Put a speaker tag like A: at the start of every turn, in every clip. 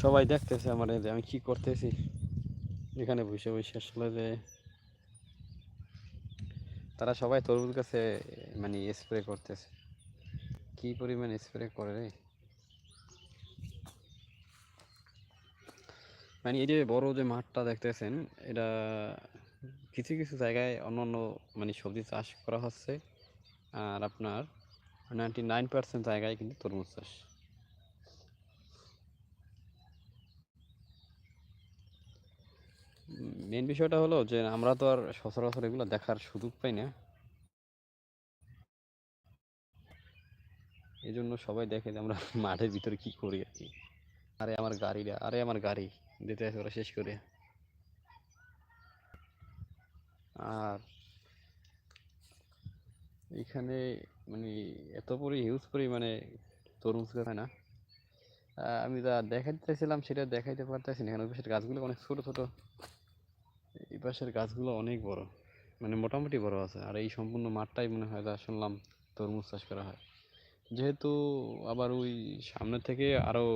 A: সবাই দেখতেছে আমার এই যে, আমি কি করতেছি? এখানে বসে বসে আসলে যে তারা সবাই তরমুজ গাছে মানে স্প্রে করতেছে। কি পরিমাণ স্প্রে করে রে? মানে এই যে বড় যে মাঠটা দেখতেছেন, এটা কিছু কিছু জায়গায় অন্য অন্য মানে সবজি চাষ করা হচ্ছে। আর আপনার নাইনটি নাইন পার্সেন্ট জায়গায় কিন্তু তরমুজ চাষ। মেন বিষয়টা হলো যে, আমরা তো আর সচরাচর এগুলো দেখার সুযোগ পাই না। এই জন্য সবাই দেখে যে, আমরা মাঠের ভিতরে কি করি আর কি। আরে আমার গাড়িটা আরে আমার গাড়ি। দিতে আছে ওরা শেষ করে। আর এখানে মানে এত পরি হিউজ পরিমাণে তরমুজ গাছ হয় না। আমি যা দেখাইতে চাইছিলাম, সেটা দেখাইতে পারতেছি না। এখানে গাছগুলো অনেক ছোট ছোট। পাশের গাছগুলো অনেক বড় মানে মোটামুটি বড় আছে। আর এই সম্পূর্ণ মাঠটাই মনে হয় যা শুনলাম তরমুজ চাষ করা হয়। যেহেতু আবার ওই সামনে থেকে আরও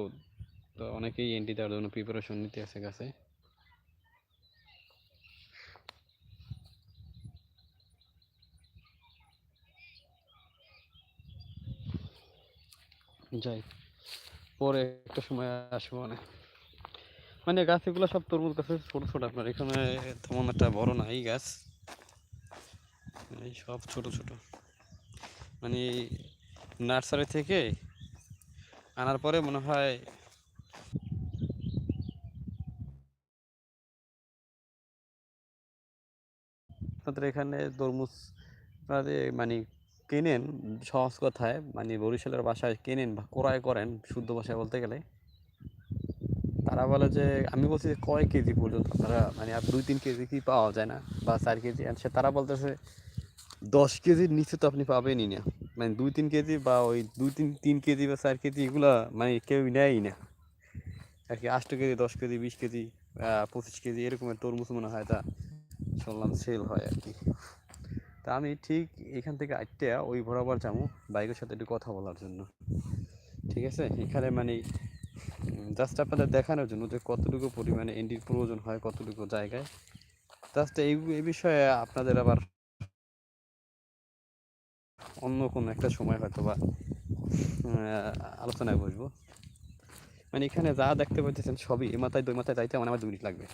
A: তো অনেকেই এন্ট্রি দেওয়ার জন্য প্রিপারেশন নিতে আছে গাছে। যাই, পরে একটা সময় আসব মানে মানে গাছ এগুলো সব তরমুজ গাছের ছোট ছোট, আপনার এখানে তেমন একটা বড় না এই গাছ সব ছোট ছোট। মানে নার্সারি থেকে আনার পরে মনে হয় আপনাদের এখানে তরমুজ মানে কেনেন, সহজ কথায় মানে বরিশালের বাসায় কেনেন বা ক্রয় করেন, শুদ্ধ ভাষায় বলতে গেলে? তারা বলে যে, আমি বলছি যে, কয় কেজি পর্যন্ত? আপনারা মানে আর দুই তিন কেজি কি পাওয়া যায় না, বা চার কেজি। সে তারা বলতেছে, দশ কেজির নিচে তো আপনি পাবেনই না। মানে দুই তিন কেজি বা ওই দুই তিন তিন কেজি বা চার কেজি এগুলা মানে কেউ নেয়ই না। আর কি আষ্ট কেজি, দশ কেজি, বিশ কেজি পঁচিশ কেজি এরকমের তরমুজ মনে হয় তা শুনলাম সেল হয় আর কি। তা আমি ঠিক এখান থেকে আটটা ওই বরাবর যাব, বাইকের সাথে একটু কথা বলার জন্য। ঠিক আছে? এখানে মানে জাস্ট আপনাদের দেখানোর জন্য যে কতটুকু পরিমাণে এন্ডির প্রয়োজন হয়, কতটুকু জায়গায়। জাস্ট এই এই বিষয়ে আপনাদের আবার অন্য কোনো একটা সময় হয়তো বা আলোচনায় বসবো। মানে এখানে যা দেখতে পাচ্ছেন সবই এ মাথায়, দুই মাথায় যাইতে আমার আমার দু মিনিট লাগবে।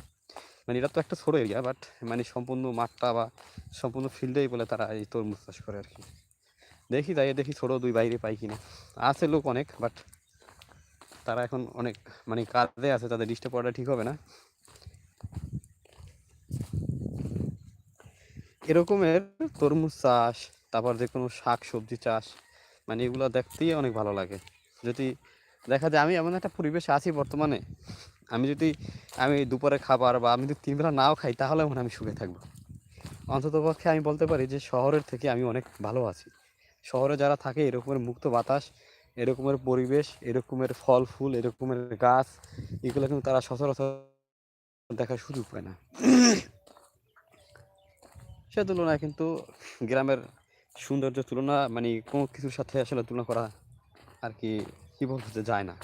A: মানে এটা তো একটা ছোট এরিয়া বাট মানে সম্পূর্ণ মাঠটা বা সম্পূর্ণ ফিল্ডেই বলে তারা এই তরমুজ চাষ করে আর কি। দেখি যাই, দেখি ছোট দুই বাইরে পাই কিনা। আছে লোক অনেক বাট তারা এখন অনেক মানে কাজে আছে, তাদের ডিস্টার্ব করাটা ঠিক হবে না। এরকমের তরমুজ চাষ, তারপর যে কোনো শাক সবজি চাষ মানে এগুলো দেখতেই অনেক ভালো লাগে। যদি দেখা যায় আমি এমন একটা পরিবেশে আছি বর্তমানে, আমি যদি আমি দুপুরে খাবার বা আমি যদি তিনবেলা নাও খাই, তাহলে মনে আমি সুখে থাকব। অন্তত পক্ষে আমি বলতে পারি যে শহরের থেকে আমি অনেক ভালো আছি। শহরে যারা থাকে এরকমের মুক্ত বাতাস এরকমের পরিবেশ, এরকমের ফল, ফুল, এরকমের গাছ, এগুলো কিন্তু তারা সচরাচর দেখার সুযোগ পায় না। সে তুলনায় কিন্তু গ্রামের সৌন্দর্য তুলনা মানে কোনো কিছুর সাথে আসলে তুলনা করা আর কি কি বলব যে যায় না।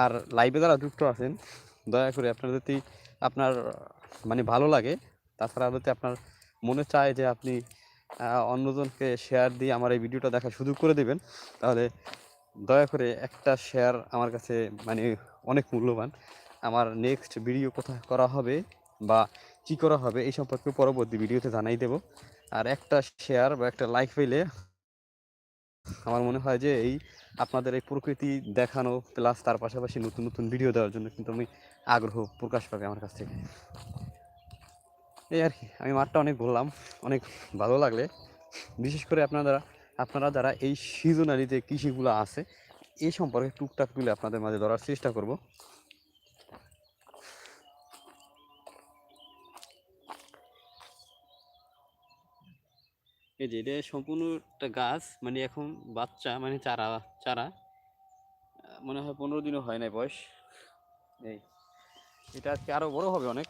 A: আর লাইভে যারা যুক্ত আছেন, দয়া করে আপনার যদি আপনার মানে ভালো লাগে, তাছাড়া যদি আপনার মনে চায় যে আপনি অন্যজনকে শেয়ার দিয়ে আমার এই ভিডিওটা দেখার সুযোগ করে দেবেন। তাহলে দয়া করে একটা শেয়ার আমার কাছে মানে অনেক মূল্যবান। আমার নেক্সট ভিডিও কোথায় করা হবে বা কি করা হবে এই সম্পর্কে পরবর্তী ভিডিওতে জানাই দেব। আর একটা শেয়ার বা একটা লাইক পেলে আমার মনে হয় যে এই আপনাদের এই প্রকৃতি দেখানো প্লাস তার পাশাপাশি নতুন নতুন ভিডিও দেওয়ার জন্য কিন্তু আমি আগ্রহ প্রকাশ পাবে আমার কাছ থেকে। এই আর কি, আমি মাঠটা অনেক ঘুরলাম অনেক ভালো লাগলে। বিশেষ করে আপনারা আপনারা যারা এই সিজনারি যে কৃষিগুলো আছে এই সম্পর্কে টুকটাক তুলে আপনাদের মাঝে ধরার চেষ্টা করব। এই যে, এটা সম্পূর্ণ একটা গাছ মানে এখন বাচ্চা মানে চারা চারা। মনে হয় পনেরো দিনও হয় নাই বয়স। এই, এটা আজকে আরও বড় হবে অনেক।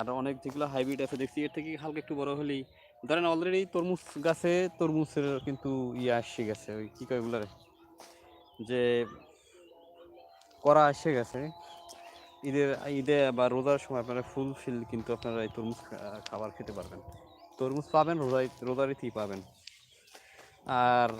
A: আরও অনেক যেগুলো হাইব্রিড আছে, দেখছি এর থেকে হালকা একটু বড় হলেই। ধরেন অলরেডি তরমুজ গাছে তরমুজের কিন্তু ইয়ে আসে গেছে, ওই কী কয় এগুলারে? যে করা এসে গেছে। ঈদের, ঈদে বা রোজার সময় আপনারা ফুল ফিল কিন্তু আপনারা এই তরমুজ খাবার খেতে পারবেন। তরমুজ পাবেন, রোজাই রোজারিতেই পাবেন। আর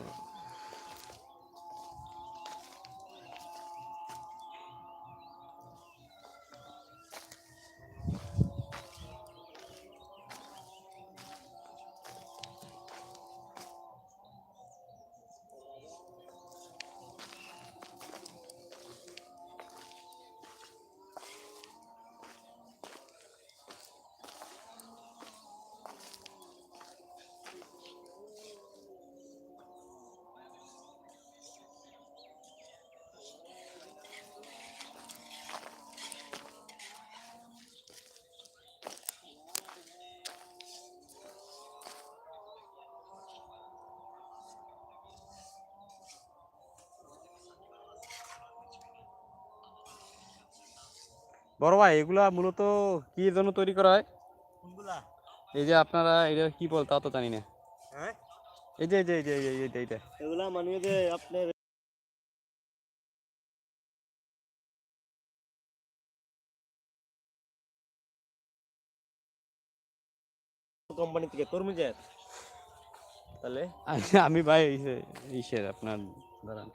A: বড় ভাই এগুলা মূলত কি এর জন্য তৈরি করা হয়? এই যে আপনারা এটা কি বল তা তো জানি না।
B: হ্যাঁ?
A: এই যে এই যে এই যে এই যে এইটা।
B: এগুলা মানে যে আপনার কোম্পানি থেকে তরমুজের তাহলে?
A: আমি- ভাই ইসে- ইসের আপনার দাঁড়ান।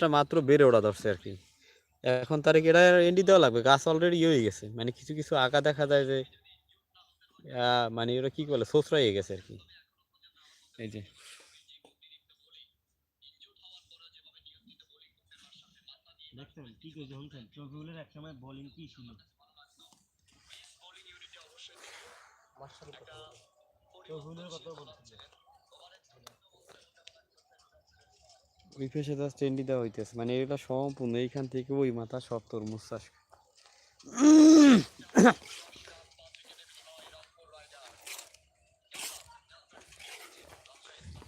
A: এটা মাত্র বেড়ে ওঠা ধরছে আর কি। এখন তারিখ এটা এন্ডি দেওয়া লাগবে? গাছ অলরেডি ইয়ে হয়ে গেছে। মানে কিছু কিছু আঁকা দেখা যায় যে আহ, মানে ওরা কি বলে সোসরাই হয়ে গেছে আর কি। এই যে।
B: দেখছেন? কি কইছে শুনছেন চৌকিগুলোর এক সময় বোলিং কি ছিল? চৌকিগুলোর কত বলছিল
A: ওই পেশে জাস্ট এন্ডি দেওয়া হইতেছে। মানে এটা সম্পূর্ণ এইখান থেকে ওই মাথা সব তরমুজ চাষ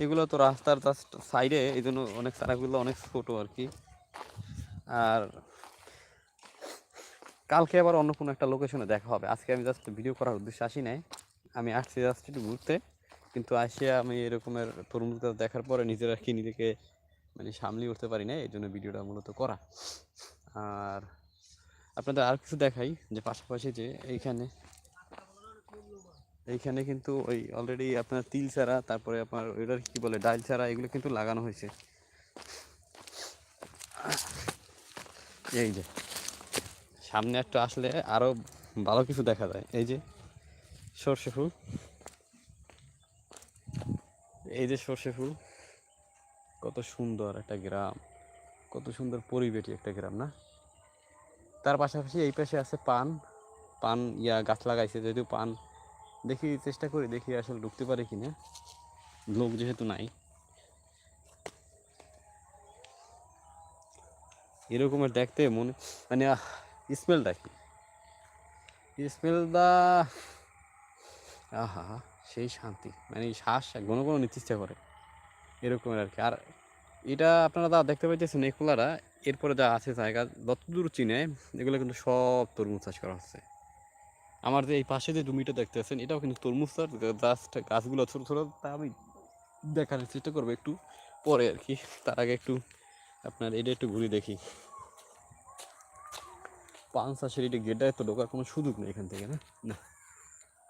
A: এগুলো তো রাস্তার সাইডে এই জন্য অনেক চারাগুলো অনেক ছোট আর কি। আর কালকে আবার অন্য কোনো একটা লোকেশনে দেখা হবে। আজকে আমি জাস্ট ভিডিও করার উদ্দেশ্যে আসি নাই। আমি আসছি জাস্ট একটু ঘুরতে। কিন্তু আসে আমি এরকমের তরমুজ দেখার পরে নিজের আর কি নিজেকে মানে সামলে উঠতে পারি না এই জন্য ভিডিওটা মূলত করা। আর আপনাদের আর কিছু দেখাই, যে পাশাপাশি যে এইখানে এইখানে কিন্তু ওই অলরেডি আপনার তিল চারা তারপরে আপনার ওইটার কি বলে ডাল চারা এগুলো কিন্তু লাগানো হয়েছে। এই যে, সামনে একটু আসলে আরও ভালো কিছু দেখা যায়। এই যে, সর্ষে ফুল। এই যে সর্ষে ফুল। কত সুন্দর একটা গ্রাম। কত সুন্দর পরিবেটি একটা গ্রাম, না? তার পাশাপাশি এই পাশে আছে পান। পান, ইয়া, গাছ লাগাইছে, যদিও পান। দেখি, চেষ্টা করি, দেখি আসলে ঢুকতে পারে কিনা। লোক যেহেতু নাই। এরকমের দেখতে মনে মানে স্মেলটা কি? স্মেলটা, আহা, সেই শান্তি। মানে শ্বাস ঘন ঘন নিতে ইচ্ছা করে। এরকমের আর কি আর এটা আপনারা যা দেখতে পাইতেছেন এই খোলাটা, এরপরে যা আছে জায়গা, যতদূর চিনে, এগুলো কিন্তু সব তরমুজ চাষ করা হচ্ছে। আমার যে এই পাশে যে জমিটা দেখতে দেখতেছেন, এটাও কিন্তু তরমুজ চাষ গাছগুলো ছোটো ছোটো, তা আমি দেখানোর চেষ্টা করব একটু পরে আর কি তার আগে একটু আপনার এটা একটু ঘুরে দেখি। পান চাষের এটা গেটে তো ঢোকার কোনো সুযোগ নেই এখান থেকে, না? না।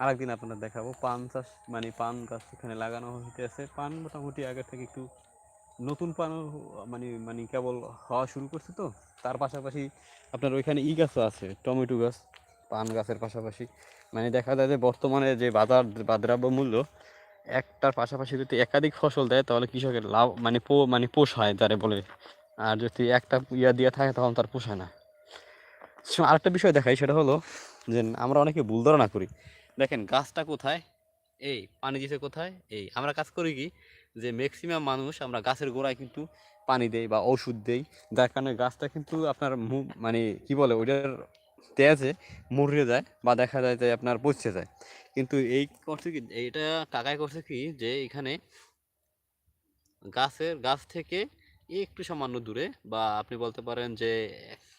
A: আরেকদিন আপনার দেখাবো। পান চাষ মানে পান গাছ এখানে লাগানো হইতেছে। পান মোটামুটি আগে থেকে একটু নতুন পান মানে মানে কেবল হওয়া শুরু করছে তো। তার পাশাপাশি আপনার ওইখানে ই গাছও আছে, টমেটো গাছ, পান গাছের পাশাপাশি। মানে দেখা যায় যে বর্তমানে যে বাজার বা দ্রব্য মূল্য একটার পাশাপাশি যদি একাধিক ফসল দেয়, তাহলে কৃষকের লাভ মানে পো মানে পোষায় যারে বলে। আর যদি একটা ইয়া দিয়ে থাকে, তখন তার পোষায় না। আরেকটা বিষয় দেখাই, সেটা হলো যে আমরা অনেকে ভুল ধারণা করি। দেখেন গাছটা কোথায়? এই পানি দিছে কোথায়? এই আমরা কাজ করি কি? যে ম্যাক্সিমাম মানুষ আমরা গাছের গোড়ায় কিন্তু পানি দেই বা ওষুধ দেই। যার কারণে গাছটা কিন্তু আপনার মানে কি বলে, ওইটার তেজে মরিয়ে যায় বা দেখা যায় যে আপনার পচে যায়। কিন্তু এই করছে কি, এইটা কাকাই করছে কি, যে এখানে গাছের, গাছ থেকে একটু সামান্য দূরে বা আপনি বলতে পারেন যে,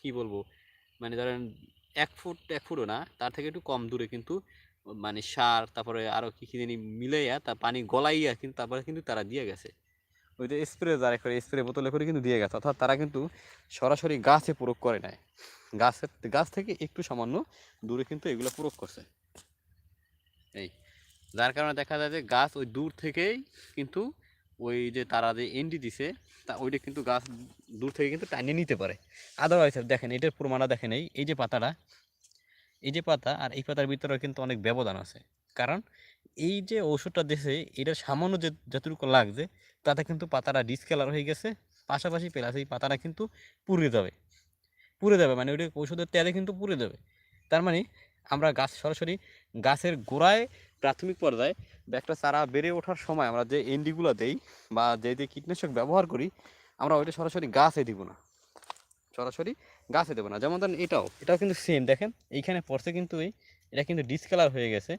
A: কি বলব মানে ধরেন এক ফুট, এক ফুটও না, তার থেকে একটু কম দূরে কিন্তু মানে সার, তারপরে আরও কি কি জানি মিলাইয়া তার পানি গলাইয়া কিন্তু তারপরে কিন্তু তারা দিয়ে গেছে। ওই যে স্প্রে যারা করে স্প্রে বোতলে করে কিন্তু দিয়ে গেছে। অর্থাৎ তারা কিন্তু সরাসরি গাছে প্রয়োগ করে নাই। গাছের, গাছ থেকে একটু সামান্য দূরে কিন্তু এগুলো প্রয়োগ করছে। এই, যার কারণে দেখা যায় যে গাছ ওই দূর থেকেই কিন্তু ওই যে তারা যে এন্ডি দিছে, তা ওইটা কিন্তু গাছ দূর থেকে কিন্তু টানিয়ে নিতে পারে। আদারওয়াইজ দেখেন, এটার প্রমাণটা দেখেন, এই এই যে পাতাটা এই যে পাতা আর এই পাতার ভিতরে কিন্তু অনেক ব্যবধান আছে। কারণ এই যে ওষুধটা দেশে এটা সামান্য যে যতটুকু লাগছে, তাতে কিন্তু পাতাটা ডিসকালার হয়ে গেছে। পাশাপাশি প্লাস এই পাতাটা কিন্তু পুড়ে যাবে। পুড়ে যাবে মানে ওইটা ওষুধের তেলে কিন্তু পুড়ে যাবে। তার মানে আমরা গাছ সরাসরি গাছের গোড়ায় প্রাথমিক পর্যায়ে বা একটা চারা বেড়ে ওঠার সময় আমরা যে এন্ডিগুলো দেই বা যে যে কীটনাশক ব্যবহার করি, আমরা ওইটা সরাসরি গাছে দিব না। সরাসরি গাছে দেবো না। যেমন ধরেন এটাও এটাও কিন্তু সেম দেখেন, এইখানে পড়ছে কিন্তু এই, এটা কিন্তু ডিসকালার হয়ে গেছে।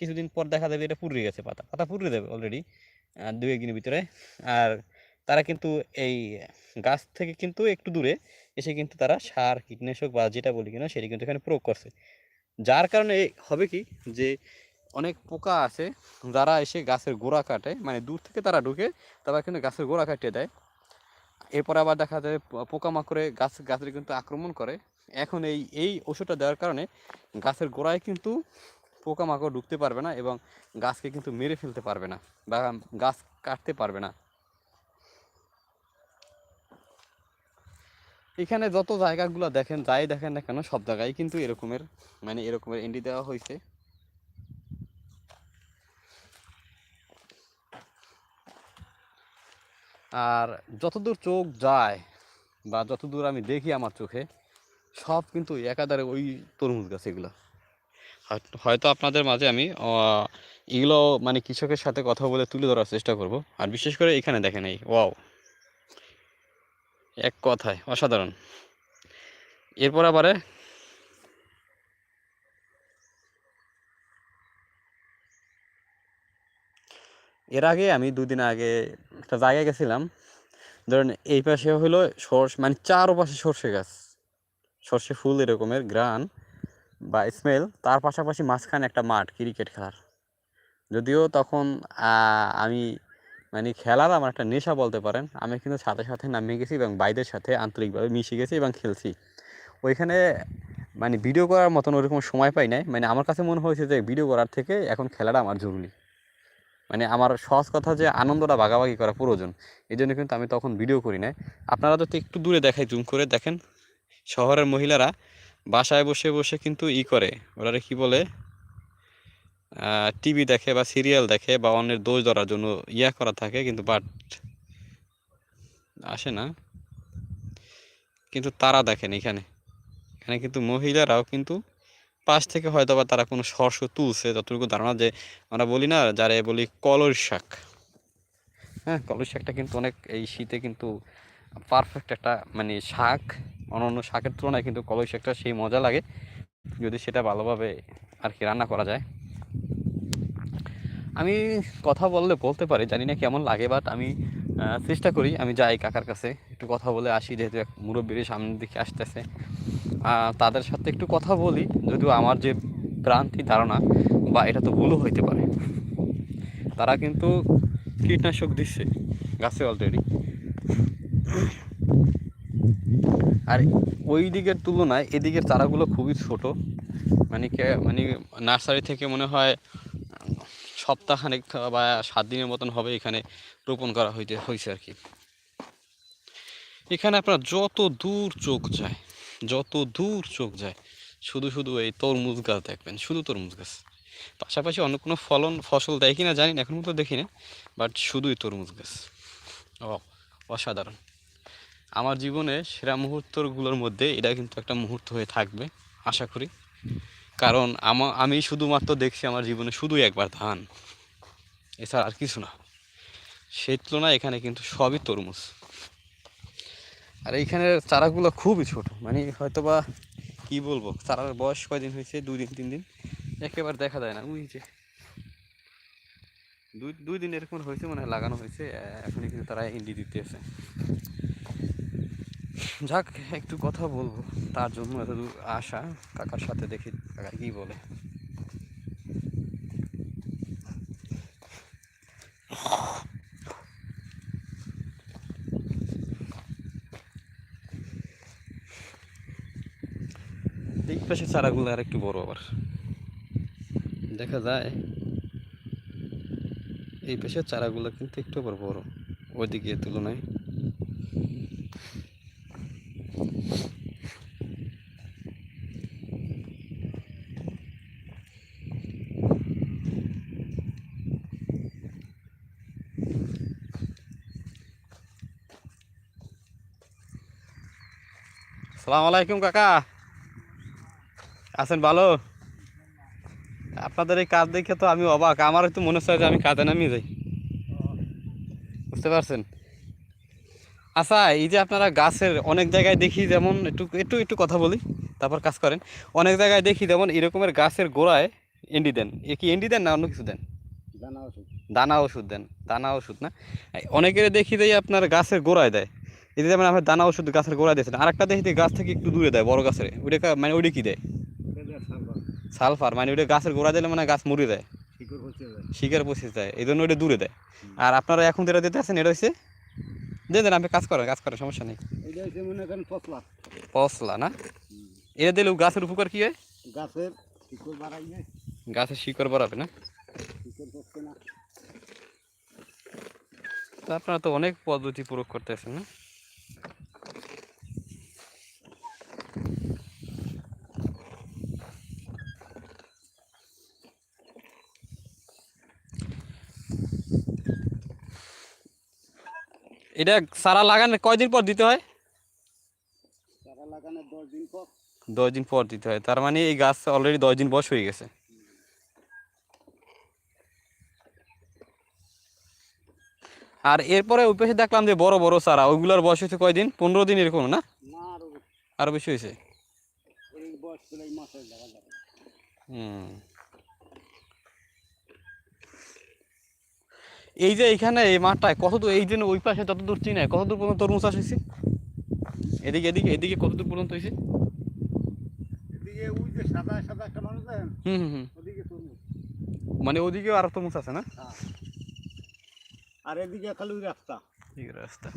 A: কিছুদিন পর দেখা যাবে এটা পুড়ে গেছে পাতা। পাতা পুড়ে দেবে অলরেডি দু একদিনের ভিতরে। আর তারা কিন্তু এই গাছ থেকে কিন্তু একটু দূরে এসে কিন্তু তারা সার, কীটনাশক বা যেটা বলি কিনা, সেটা কিন্তু এখানে প্রয়োগ করছে। যার কারণে হবে কি যে, অনেক পোকা আছে যারা এসে গাছের গোড়া কাটে মানে দূর থেকে তারা ঢুকে, তারা কিন্তু গাছের গোড়া কাটিয়ে দেয়। এরপর আবার দেখা যায় পোকামাকড়ে গাছ, গাছের কিন্তু আক্রমণ করে। এখন এই এই ওষুধটা দেওয়ার কারণে গাছের গোড়ায় কিন্তু পোকামাকড় ঢুকতে পারবে না এবং গাছকে কিন্তু মেরে ফেলতে পারবে না বা গাছ কাটতে পারবে না। এখানে যত জায়গাগুলো দেখেন, যাই দেখেন না কেন, সব জায়গায় কিন্তু এরকমের মানে এরকমের এন্ডি দেওয়া হয়েছে। আর যতদূর চোখ যায় বা যতদূর আমি দেখি আমার চোখে, সব কিন্তু একাধারে ওই তরমুজ গাছ এগুলো। হয়তো- আপনাদের মাঝে আমি এগুলো মানে কৃষকের সাথে কথা বলে তুলে ধরার চেষ্টা করব। আর বিশেষ করে এখানে দেখেন এই, ওয়াও। এক কথায়, অসাধারণ। এরপর আবারে এর আগে আমি দুদিন আগে একটা জায়গায় গেছিলাম। ধরেন এই পাশে হলো সর্ষে মানে চারপাশে সর্ষে গাছ। সর্ষে ফুল এরকমের গ্রান বা স্মেল তার পাশাপাশি মাঝখানে একটা মাঠ ক্রিকেট খেলার। যদিও তখন আমি মানে খেলার আমার একটা নেশা বলতে পারেন, আমি কিন্তু সাথে সাথে নামিয়ে গেছি এবং বাইদের সাথে আন্তরিকভাবে মিশে গেছি এবং খেলছি। ওইখানে মানে ভিডিও করার মতন ওরকম সময় পাই নাই। মানে আমার কাছে মনে হয়েছে যে ভিডিও করার থেকে এখন খেলাটা আমার জরুরি। মানে আমার সহজ কথা যে আনন্দটা ভাগাভাগি করা প্রয়োজন এই জন্য কিন্তু আমি তখন ভিডিও করি নাই। আপনারা যদি একটু দূরে দেখাই জুম করে দেখেন, শহরের মহিলারা বাসায় বসে বসে কিন্তু ই করে। ওরা কি বলে? টিভি দেখে বা সিরিয়াল দেখে বা অন্যের দোষ ধরার জন্য ইয়া করা থাকে, কিন্তু বাট আসে না। কিন্তু তারা দেখেন এখানে। এখানে কিন্তু মহিলারাও কিন্তু পাশ থেকে হয়তো বা তারা কোনো শস্য তুলছে, যতটুকু ধারণা যে আমরা বলি না, যারে বলি কলর শাক। হ্যাঁ কলর শাকটা কিন্তু অনেক, এই শীতে কিন্তু পারফেক্ট একটা মানে শাক অন্যান্য শাকের তুলনায় কিন্তু কলই শাকটা সেই মজা লাগে, যদি সেটা ভালোভাবে আর কি রান্না করা যায়। আমি কথা বললে বলতে পারি, জানি না কেমন লাগে বাট আমি চেষ্টা করি, আমি যাই কাকার কাছে, একটু কথা বলে আসি, যেহেতু এক মুরব্বীর সামনের দিকে আসতেছে। তাদের সাথে একটু কথা বলি, যদিও আমার যে ভ্রান্তি ধারণা বা এটা তো ভুলও হইতে পারে। তারা কিন্তু কীটনাশক দিচ্ছে গাছে অলরেডি আর ওই দিকের তুলনায় এদিকের চারাগুলো খুবই ছোট। মানে মানে নার্সারি থেকে মনে হয় সপ্তাহখানেক বা সাত দিনের মতন হবে এখানে রোপণ করা হইতে হয়েছে আর কি। এখানে আপনার যত দূর চোখ যায় যত দূর চোখ যায়, শুধু শুধু এই তরমুজ গাছ দেখবেন, শুধু তরমুজ গাছ। পাশাপাশি অন্য কোনো ফলন, ফসল দেয় কি না জানি না, এখন তো দেখি না বাট শুধুই তরমুজ গাছ। ও অসাধারণ। আমার জীবনে সেরা মুহূর্তগুলোর মধ্যে এটা কিন্তু একটা মুহূর্ত হয়ে থাকবে, আশা করি। কারণ আমা, আমি শুধুমাত্র দেখছি আমার জীবনে শুধুই একবার ধান। এছাড়া আর কিছু না। সেই তুলনায় এখানে কিন্তু সবই তরমুজ। আর এইখানের চারাগুলো খুবই ছোট। মানে হয়তো বা কী বলব, চারার বয়স কয়দিন হয়েছে? দুই দিন তিন দিন একেবারে দেখা যায় না। যে দুই দুই দিন এরকম হয়েছে মানে লাগানো হয়েছে। এখন কিন্তু তারা ইন্ডি দিতেছে। যাক, একটু কথা বলব। তার জন্য এত দূর আসা। কাকার সাথে দেখি কাকা কি বলে। পাশে চারাগুলো আর একটু বড় আবার। দেখা যায় এই পাশের চারাগুলো কিন্তু একটু আবার বড় ওইদিকে তুলনায়। সালাম আলাইকুম কাকা। আছেন ভালো? আপনাদের এই কাজ দেখে তো আমি অবাক। আমার একটু মনে হচ্ছে যে আমি কাজে নামিয়ে যাই। বুঝতে পারছেন? আচ্ছা এই যে আপনারা গাছের অনেক জায়গায় দেখি যেমন একটু একটু একটু কথা বলি তারপর কাজ করেন। অনেক জায়গায় দেখি যেমন এরকমের গাছের গোড়ায় এন্ডি দেন। এ কি এন্ডি দেন না অন্য কিছু দেন?
B: জানা ওষুধ।
A: দানা ওষুধ দেন দানা ওষুধ না? অনেকের দেখি যে আপনার গাছের গোড়ায় দেয়। এই যে যেমন আপনার দানা ওষুধ গাছের গোড়ায় দিয়েছেন আরেকটা দেখি গাছ থেকে একটু দূরে দেয় বড় গাছের। ওইটা মানে ওইটা কি দেয়? সালফার মানে ওইটা গাছের গোড়া দিলে মানে গাছ মরে দেয় শিকার পচে যায়। এই জন্য ওইটা দূরে দেয়। আর আপনারা এখন যেটা দিতে আছেন এটা হচ্ছে দেন দেন আপনি কাজ করেন কাজ করেন সমস্যা নেই।
B: পচলা।
A: পশলা না? এটা দিলে গাছের উপকার কি হয়?
B: গাছের শিকড়
A: গাছের শিকড় বাড়াবে না? আপনারা তো অনেক পদ্ধতি প্রয়োগ করতেছেন না? এটা সারা লাগানো কয়দিন পর দিতে হয়?
B: চারা লাগানোর দশ দিন পর।
A: দশ দিন পর দিতে হয়। তার মানে এই গাছ অলরেডি দশ দিন বয়স হয়ে গেছে। আর এরপরে ওই পাশে দেখলাম যে বড় বড় চারা ওইগুলোর বয়স হয়েছে কয়দিন? পনেরো দিন এরকম না? আরও বেশি। হয়েছে? হুম। এই যে এইখানে এই মাঠটায় কত দূর এই যে ওই পাশে যত দূর চিনায় কত দূর পর্যন্ত তরমুজ চাষ হয়েছে? এদিকে এদিকে এদিকে কত দূর পর্যন্ত হয়েছে?
B: এদিকে ওই যে সাদা সাদা একটা মানুষ
A: হুম হুম মানে ওদিকেও আরও তরমুজ আছে না?
B: হ্যাঁ। আর এদিকে খালি রাস্তা।
A: রাস্তা।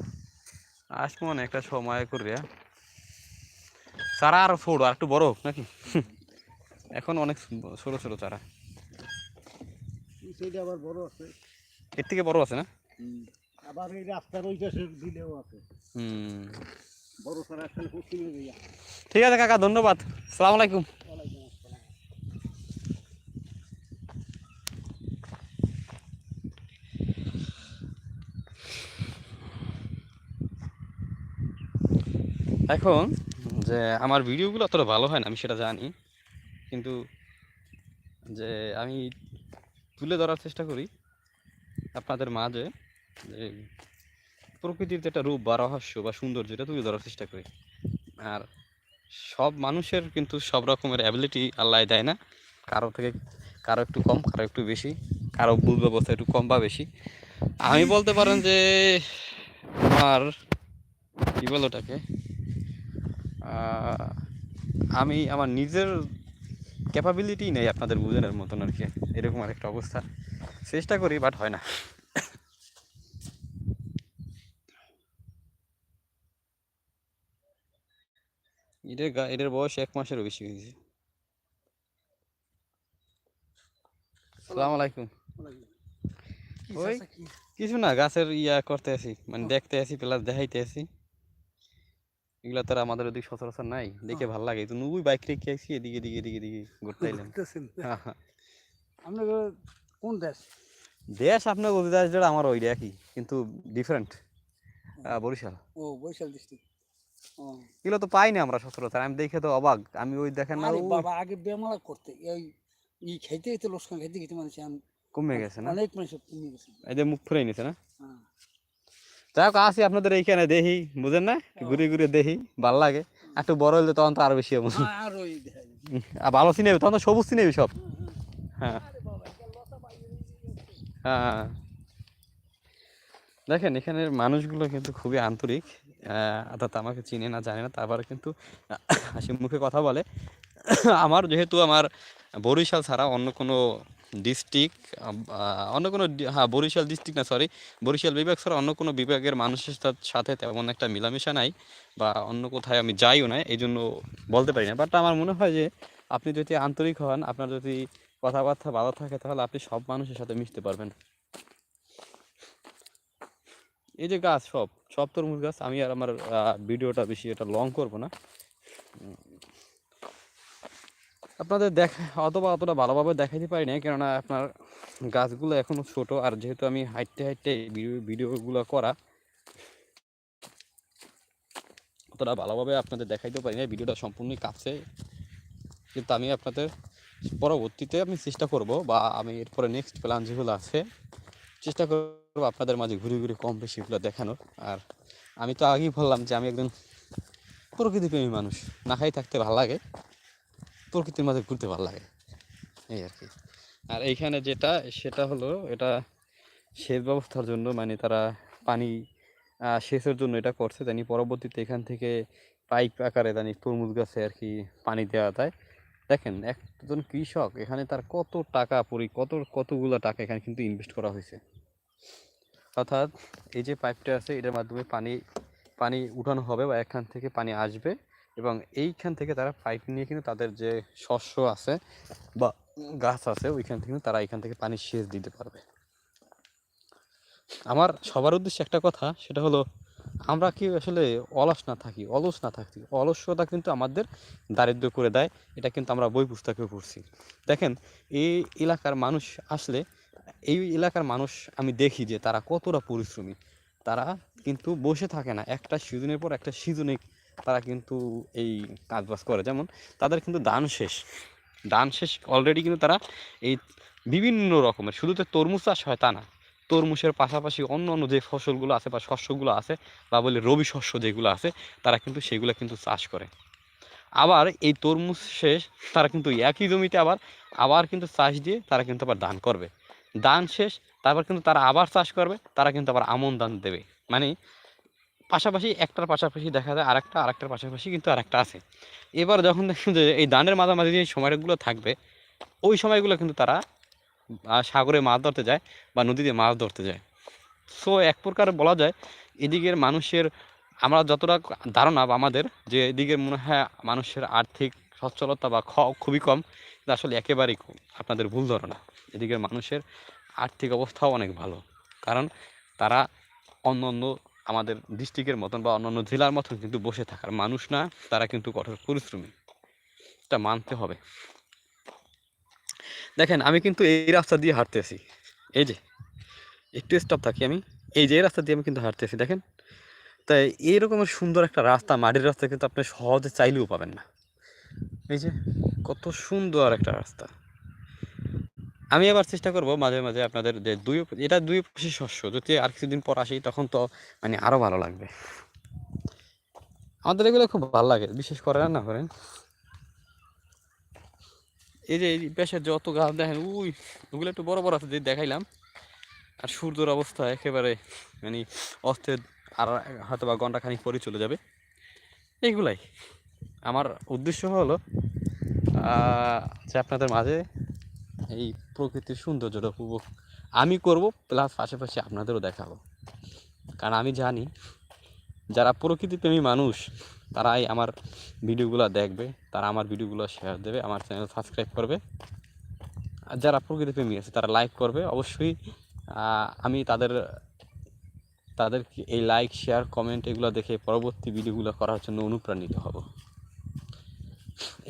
A: আসব মানে একটা সময় করে চারা আরও ছোট আর একটু বড় নাকি? এখন অনেক ছোট ছোট চারা।
B: আবার বড় আছে।
A: এর থেকে বড় আছে না?
B: আবার এই রাস্তার ওই পাশে দিলেও আছে।
A: হুম।
B: বড় সারা একখানে পশ্চিমে গিয়া
A: ঠিক আছে কাকা ধন্যবাদ। সালাম আলাইকুম। এখন যে আমার ভিডিওগুলো অতটা ভালো হয় না আমি সেটা জানি। কিন্তু যে আমি তুলে ধরার চেষ্টা করি আপনাদের মাঝে যে প্রকৃতির যে একটা রূপ বা রহস্য বা সৌন্দর্য এটা তুলে ধরার চেষ্টা করি। আর সব মানুষের কিন্তু সব রকমের অ্যাবিলিটি আল্লাহ দেয় না। কারও থেকে কারও একটু কম, কারও একটু বেশি, কারও ভুল ব্যবস্থা একটু কম বা বেশি। আমি বলতে পারেন যে আমার কী বলো ওটাকে? আমি আমার নিজের ক্যাপাবিলিটি নেই আপনাদের বোঝানোর মতন আর কি। এরকম আর একটা অবস্থা। চেষ্টা করি বাট হয় না। এটার গা এটার বয়স এক মাসেরও বেশি হয়েছে সালাম আলাইকুম ওই কিছু না গাছের ইয়া করতে আছি মানে দেখতে আছি প্লাস দেখাইতে আছি। এগুলো তো আর আমাদের ওদিকে সচরাচর নাই দেখে ভালো লাগে। তো নুবুই বাইক রেখে আসি এদিকে এদিকে এদিকে এদিকে ঘুরতে এলাম।
C: আপনার কোন দেশ?
A: দেশ আপনার অভিদাস যেটা আমার ওই একই কিন্তু ডিফারেন্ট বরিশাল।
C: ও বরিশাল ডিস্ট্রিক্ট
A: এগুলো তো পাইনি আমরা সচরাচর আমি দেখে তো অবাক আমি ওই দেখেন না ওই
C: বাবা আগে বেমালা করতে এই ই খাইতে খাইতে লোকসান খাইতে খাইতে মানুষ
A: কমে গেছে না?
C: অনেক মানুষ কমে গেছে।
A: এই যে মুখ ফুরাই নিছে না?
C: হ্যাঁ।
A: যাই হোক আসি আপনাদের এইখানে দেখি বুঝেন না? ঘুরে ঘুরে দেখি ভালো লাগে। একটু বড় হলে তখন তো আরও বেশি হবে।
C: হ্যাঁ, আর ওই
A: ভালো চিনেবে তখন তো সবুজ চিনেবে সব। হ্যাঁ
C: আরে বাবা, এটা লতা বাইরে গেছে।
A: হ্যাঁ দেখেন, এখানের মানুষগুলো কিন্তু খুবই আন্তরিক। অর্থাৎ আমাকে চিনে না, জানে না তারপরে কিন্তু হাসি মুখে কথা বলে। আমার যেহেতু আমার বরিশাল ছাড়া অন্য কোনো ডিস্ট্রিক্ট অন্য কোনো হ্যাঁ বরিশাল ডিস্ট্রিক্ট না, সরি, বরিশাল বিভাগ ছাড়া অন্য কোনো বিভাগের মানুষের সাথে তেমন একটা মেলামেশা নাই বা অন্য কোথায় আমি যাইও না এই জন্য বলতে পারি না। বাট আমার মনে হয় যে আপনি যদি আন্তরিক হন, আপনার যদি কথাবার্তা ভালো থাকে, তাহলে আপনি সব মানুষের সাথে মিশতে পারবেন। এই যে গাছ সব সব তরমুজ গাছ, আমি আর আমার ভিডিওটা বেশি এটা লং করব না। আপনাদের দেখ, অথবা অতটা ভালোভাবে দেখাইতে পারি না কেননা আপনার গাছগুলো এখনও ছোট, আর যেহেতু আমি হাইটে ভিডিও, ভিডিওগুলো করা, অতটা ভালোভাবে আপনাদের দেখাইতে পারি না ভিডিওটা সম্পূর্ণই কাছে কিন্তু আমি আপনাদের পরবর্তীতে আমি চেষ্টা করব বা আমি এরপরে নেক্সট প্ল্যান যেগুলো আছে, চেষ্টা করব আপনাদের মাঝে ঘুরে ঘুরে কম বেশি এগুলো দেখানোর। আর আমি তো আগেই বললাম যে আমি একজন প্রকৃতিপ্রেমী মানুষ, না খাই থাকতে ভালো লাগে, প্রকৃতির মাঝে ঘুরতে ভালো লাগে, এই আর কি। আর এইখানে যেটা, সেটা হলো এটা সেচ ব্যবস্থার জন্য মানে তারা পানি সেচের জন্য এটা করছে। জানি পরবর্তীতে এখান থেকে পাইপ আকারে জানি তরমুজ গাছে আর কি পানি দেওয়া যায়। দেখেন, একজন কৃষক, এখানে তার কত টাকা পরি, কত, কতগুলো টাকা এখানে কিন্তু ইনভেস্ট করা হয়েছে। অর্থাৎ এই যে পাইপটা আছে, এটার মাধ্যমে পানি পানি উঠানো হবে বা এখান থেকে পানি আসবে এবং এইখান থেকে তারা পাইপ নিয়ে কিন্তু তাদের যে শস্য আছে বা গাছ আছে, ওইখান থেকে তারা এখান থেকে পানি সেচ দিতে পারবে। আমার সবার উদ্দেশ্যে একটা কথা, সেটা হলো আমরা কি আসলে অলস না থাকি? অলস না থাকি অলস্যতা কিন্তু আমাদের দারিদ্র করে দেয়। এটা কিন্তু আমরা বই পুস্তকে পড়ছি। দেখেন, এই এলাকার মানুষ আসলে, এই এলাকার মানুষ আমি দেখি যে তারা কতটা পরিশ্রমী। তারা কিন্তু বসে থাকে না। একটা সিজনের পর একটা সিজনে তারা কিন্তু এই কাজবাজ করে। যেমন, তাদের কিন্তু দান শেষ। দান শেষ, অলরেডি কিন্তু তারা এই বিভিন্ন রকমের, শুধু তো তরমুজ চাষ হয় তা না। তরমুজের পাশাপাশি অন্য অন্য যে ফসলগুলো আছে বা শস্যগুলো আছে বা বলে রবি শস্য যেগুলো আছে, তারা কিন্তু সেগুলো কিন্তু চাষ করে। আবার এই তরমুজ শেষ, তারা কিন্তু একই জমিতে আবার আবার কিন্তু চাষ দিয়ে তারা কিন্তু আবার ধান করবে। ধান শেষ, তারপর কিন্তু তারা আবার চাষ করবে, তারা কিন্তু আবার আমন ধান দেবে। মানে পাশাপাশি একটার পাশাপাশি দেখা যায় আরেকটা, আরেকটার পাশাপাশি কিন্তু আরেকটা আছে। এবার যখন দেখুন যে এই ধানের মাঝামাঝি যে সময়গুলো থাকবে, ওই সময়গুলো কিন্তু তারা সাগরে মাছ ধরতে যায় বা নদীতে মাছ ধরতে যায়। সো এক প্রকার বলা যায়, এদিকের মানুষের, আমরা যতটা ধারণা বা আমাদের যে এদিকের মনে হয় মানুষের আর্থিক সচ্ছলতা বা খ- খুবই কম আসলে একেবারেই কম। আপনাদের ভুল ধারণা, এদিকের মানুষের আর্থিক অবস্থাও অনেক ভালো। কারণ তারা অন্য অন্য আমাদের ডিস্ট্রিক্টের মতন বা অন্য অন্য জেলার মতন কিন্তু বসে থাকার মানুষ না, তারা কিন্তু কঠোর পরিশ্রমী। এটা মানতে হবে। দেখেন, আমি কিন্তু এই রাস্তা দিয়ে হাঁটতেছি। এই যে, একটু স্টপ থাকি আমি। এই যে রাস্তা দিয়ে আমি কিন্তু হাঁটতেছি, দেখেন। তাই এইরকমের সুন্দর একটা রাস্তা, মাটির রাস্তা কিন্তু আপনি সহজে চাইলেও পাবেন না। এই যে, কত সুন্দর একটা রাস্তা। আমি আবার চেষ্টা করব মাঝে মাঝে আপনাদের যে দুই, এটা দুই পাশে শস্য। যদি আর কিছুদিন পর আসি, তখন তো মানে আরও ভালো লাগবে। আমাদের এগুলো খুব ভালো লাগে, বিশেষ করে না করেন এই যে, এই পেশের যত গাছ দেখেন, উই, ওগুলো একটু বড় বড় আছে যে দেখাইলাম। আর সূর্যর অবস্থা একেবারে মানে অস্তের আর হয়তো বা ঘণ্টা খানিক পরে চলে যাবে। এইগুলাই। আমার উদ্দেশ্য হলো যে আপনাদের মাঝে এই প্রকৃতির সৌন্দর্যটা উপভোগ আমি করব, প্লাস পাশাপাশি আপনাদেরও দেখাবো। কারণ আমি জানি যারা প্রকৃতিপ্রেমী মানুষ, তারাই আমার ভিডিওগুলো দেখবে, তারা আমার ভিডিওগুলো শেয়ার দেবে, আমার চ্যানেল সাবস্ক্রাইব করবে। আর যারা প্রকৃতিপ্রেমী আছে, তারা লাইক করবে, অবশ্যই আমি তাদের তাদের এই লাইক শেয়ার কমেন্ট এগুলো দেখে পরবর্তী ভিডিওগুলো করার জন্য অনুপ্রাণিত হব।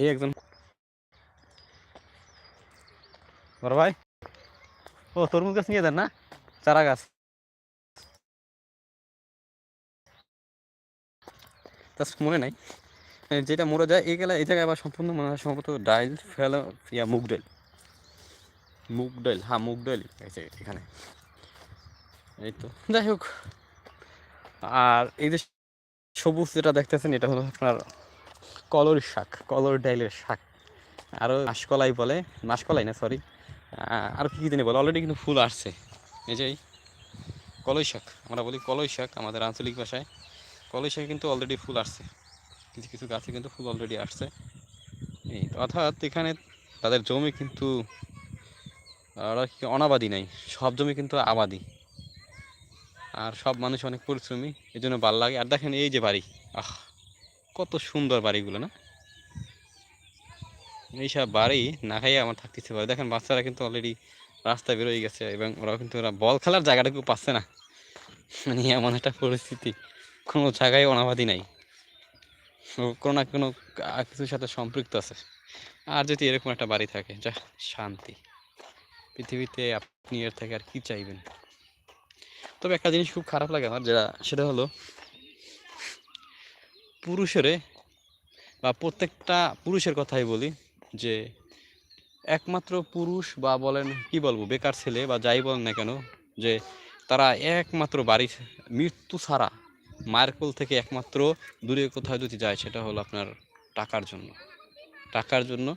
A: এই একজন বড় ভাই, ও তরমুজ গাছ নিয়ে দেন না? চারা গাছ। তা মনে নাই। যেটা মরে যায়, এই গেলে এই জায়গায় আবার সম্পূর্ণ মনে হয় সম্ভবত ডাইল, ফেলা, ইয়া, মুগ ডাইল। মুগ ডাইল হ্যাঁ মুগ ডাইল এখানে। এই তো, যাই হোক। আর এই যে সবুজ যেটা দেখতেছেন, এটা হলো আপনার কলর শাক, কলর ডাইলের শাক। আরও মাসকলাই বলে মাসকলাই না সরি আর কি জানি বলে অলরেডি কিন্তু ফুল আসছে। এই যে কলই শাক, আমরা বলি কলই শাক আমাদের আঞ্চলিক ভাষায়। শাকে কিন্তু অলরেডি ফুল আসছে। কিছু কিছু গাছে কিন্তু ফুল অলরেডি আসছে। এই অর্থাৎ এখানে তাদের জমি কিন্তু ওরা কি অনাবাদি নাই, সব জমি কিন্তু আবাদি। আর সব মানুষ অনেক পরিশ্রমী এই জন্য ভালো লাগে। আর দেখেন এই যে বাড়ি, আহ, কত সুন্দর বাড়িগুলো, না? এইসব বাড়ি না খাইয়ে আমার থাকতেছে করে দেখেন বাচ্চারা কিন্তু অলরেডি রাস্তায় বেরোয় গেছে এবং ওরা কিন্তু ওরা বল খেলার জায়গাটুকু পাচ্ছে না। মানে এমন একটা পরিস্থিতি। কোনো জায়গায় অনাবাদি নাই। কোনো না কোনো কিছুর সাথে সম্পৃক্ত আছে। আর যদি এরকম একটা বাড়ি থাকে, যা শান্তি। পৃথিবীতে আপনি এর থেকে আর কি চাইবেন? তবে একটা জিনিস খুব খারাপ লাগে আমার, যেটা, সেটা হলো, পুরুষেরে বা প্রত্যেকটা পুরুষের কথাই বলি, যে একমাত্র পুরুষ বা বলেন, কি বলব, বেকার ছেলে বা যাই বলেন না কেন, যে তারা একমাত্র বাড়ি মৃত্যু ছাড়া মায়ের কোল থেকে একমাত্র দূরে কোথাও যদি যায়, সেটা হলো আপনার টাকার জন্য। টাকার জন্য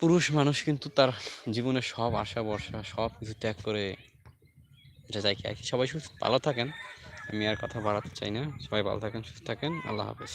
A: পুরুষ মানুষ কিন্তু তার জীবনের সব আশা বর্ষা সব কিছু ত্যাগ করে কি আর কি। সবাই সুস্থ, ভালো থাকেন। আমি আর কথা বাড়াতে চাই না। সবাই ভালো থাকেন, সুস্থ থাকেন। আল্লাহ হাফেজ।